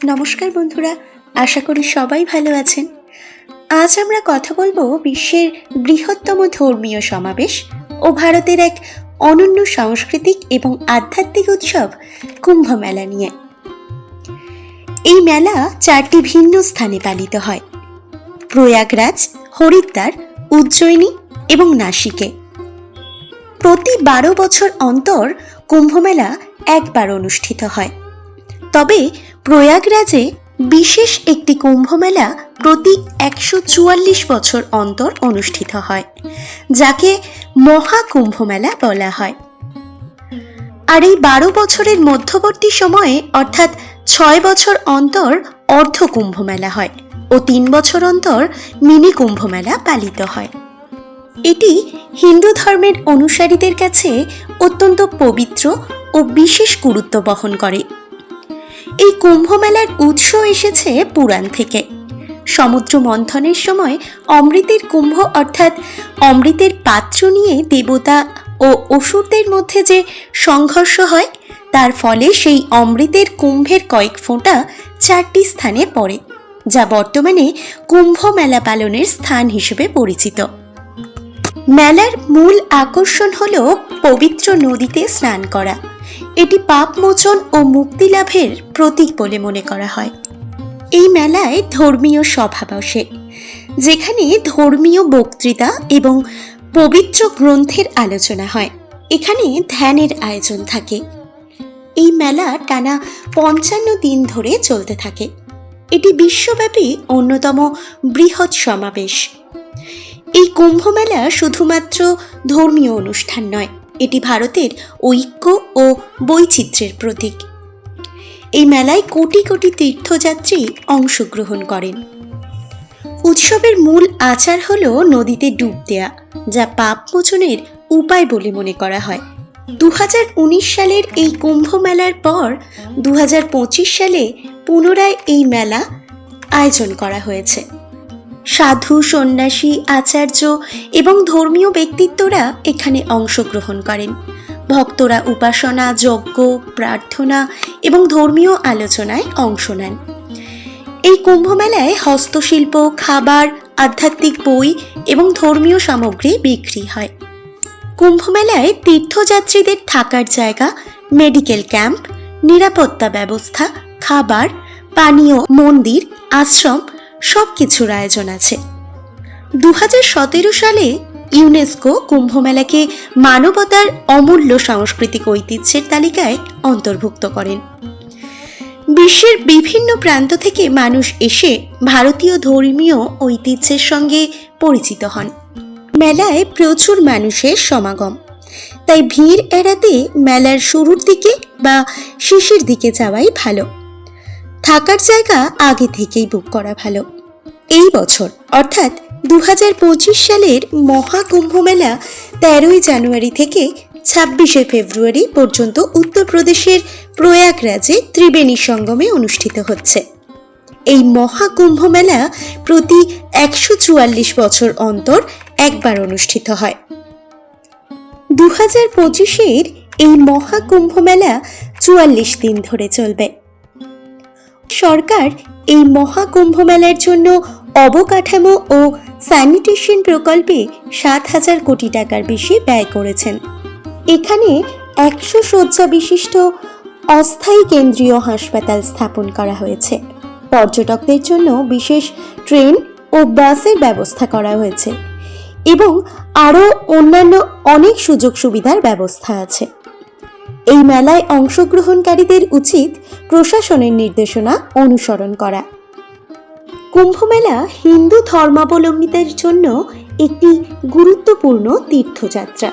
নমস্কার বন্ধুরা, আশা করি সবাই ভালো আছেন। আজ আমরা কথা বলব বিশ্বের বৃহত্তম ধর্মীয় সমাবেশ ও ভারতের এক অনন্য সাংস্কৃতিক এবং আধ্যাত্মিক উৎসব কুম্ভ মেলা নিয়ে। এই মেলা চারটি ভিন্ন স্থানে পালিত হয়। প্রয়াগরাজ, হরিদ্বার, উজ্জয়িনী এবং নাসিকে। প্রতি বারো বছর অন্তর কুম্ভমেলা একবার অনুষ্ঠিত হয়। তবে প্রয়াগরাজে বিশেষ একটি কুম্ভমেলা প্রতি একশো চুয়াল্লিশ বছর অন্তর অনুষ্ঠিত হয়, যাকে মহাকুম্ভমেলা বলা হয়। আর এই বারো বছরের মধ্যবর্তী সময়ে অর্থাৎ ছয় বছর অন্তর অর্ধ কুম্ভমেলা হয় ও তিন বছর অন্তর মিনি কুম্ভমেলা পালিত হয়। এটি হিন্দু ধর্মের অনুসারীদের কাছে অত্যন্ত পবিত্র ও বিশেষ গুরুত্ব বহন করে। এই কুম্ভ মেলার উৎস এসেছে পুরাণ থেকে। সমুদ্র মন্থনের সময় অমৃতের কুম্ভ অর্থাৎ অমৃতের পাত্র নিয়ে দেবতা ও অসুরদের মধ্যে যে সংঘর্ষ হয়, তার ফলে সেই অমৃতের কুম্ভের কয়েক ফোঁটা চারটি স্থানে পড়ে, যা বর্তমানে কুম্ভ মেলা পালনের স্থান হিসেবে পরিচিত। মেলার মূল আকর্ষণ হল পবিত্র নদীতে স্নান করা। এটি পাপ মোচন ও মুক্তি লাভের প্রতীক বলে মনে করা হয়। এই মেলায় ধর্মীয় সভা বসে, যেখানে ধর্মীয় বক্তৃতা এবং পবিত্র গ্রন্থের আলোচনা হয়। এখানে ধ্যানের আয়োজন থাকে। এই মেলা টানা পঞ্চান্ন দিন ধরে চলতে থাকে। এটি বিশ্বব্যাপী অন্যতম বৃহৎ সমাবেশ। এই কুম্ভ মেলা শুধুমাত্র ধর্মীয় অনুষ্ঠান নয় এটি ভারতের ঐক্য ও বৈচিত্র্যের প্রতীক। এই মেলায় কোটি কোটি তীর্থযাত্রী অংশগ্রহণ করেন। উৎসবের মূল আচার হল নদীতে ডুব দেয়া, যা পাপ মোচনের উপায় বলে মনে করা হয়। দু হাজার উনিশ সালের এই কুম্ভ মেলার পর দু হাজার পঁচিশ সালে পুনরায় এই মেলা আয়োজন করা হয়েছে। সাধু, সন্ন্যাসী, আচার্য এবং ধর্মীয় ব্যক্তিত্বরা এখানে অংশগ্রহণ করেন। ভক্তরা উপাসনা, যজ্ঞ, প্রার্থনা এবং ধর্মীয় আলোচনায় অংশ নেন। এই কুম্ভমেলায় হস্তশিল্প, খাবার, আধ্যাত্মিক বই এবং ধর্মীয় সামগ্রী বিক্রি হয়। কুম্ভমেলায় তীর্থযাত্রীদের থাকার জায়গা, মেডিকেল ক্যাম্প, নিরাপত্তা ব্যবস্থা, খাবার, পানীয়, মন্দির, আশ্রম সব কিছুর আয়োজন আছে। দু হাজার সতেরো সালে ইউনেস্কো কুম্ভমেলাকে মানবতার অমূল্য সাংস্কৃতিক ঐতিহ্যের তালিকায় অন্তর্ভুক্ত করেন। বিশ্বের বিভিন্ন প্রান্ত থেকে মানুষ এসে ভারতীয় ধর্মীয় ঐতিহ্যের সঙ্গে পরিচিত হন। মেলায় প্রচুর মানুষের সমাগম। তাই ভিড় এড়াতে মেলার শুরুর দিকে বা শেষের দিকে যাওয়াই ভালো। থাকার জায়গা আগে থেকেই বুক করা ভালো। এই বছর, অর্থাৎ দু হাজার পঁচিশ সালের মহাকুম্ভ মেলা তেরোই জানুয়ারি থেকে ছাব্বিশে ফেব্রুয়ারি পর্যন্ত উত্তরপ্রদেশের প্রয়াগরাজে ত্রিবেণী সঙ্গমে অনুষ্ঠিত হচ্ছে। এই মহাকুম্ভ মেলা প্রতি একশো চুয়াল্লিশ বছর অন্তর একবার অনুষ্ঠিত হয়। দু হাজার পঁচিশের এই মহাকুম্ভ মেলা চুয়াল্লিশ দিন ধরে চলবে। সরকার এই মহাকুম্ভ মেলার জন্য অবকাঠামো ও স্যানিটেশন প্রকল্পে সাত হাজার কোটি টাকার বেশি ব্যয় করেছেন। এখানে একশো শয্যা বিশিষ্ট অস্থায়ী কেন্দ্রীয় হাসপাতাল স্থাপন করা হয়েছে। পর্যটকদের জন্য বিশেষ ট্রেন ও বাসের ব্যবস্থা করা হয়েছে এবং আরও অন্যান্য অনেক সুযোগ সুবিধার ব্যবস্থা আছে। এই মেলায় অংশগ্রহণকারীদের উচিত প্রশাসনের নির্দেশনা অনুসরণ করা। কুম্ভমেলা হিন্দু ধর্মাবলম্বীদের জন্য একটি গুরুত্বপূর্ণ তীর্থযাত্রা।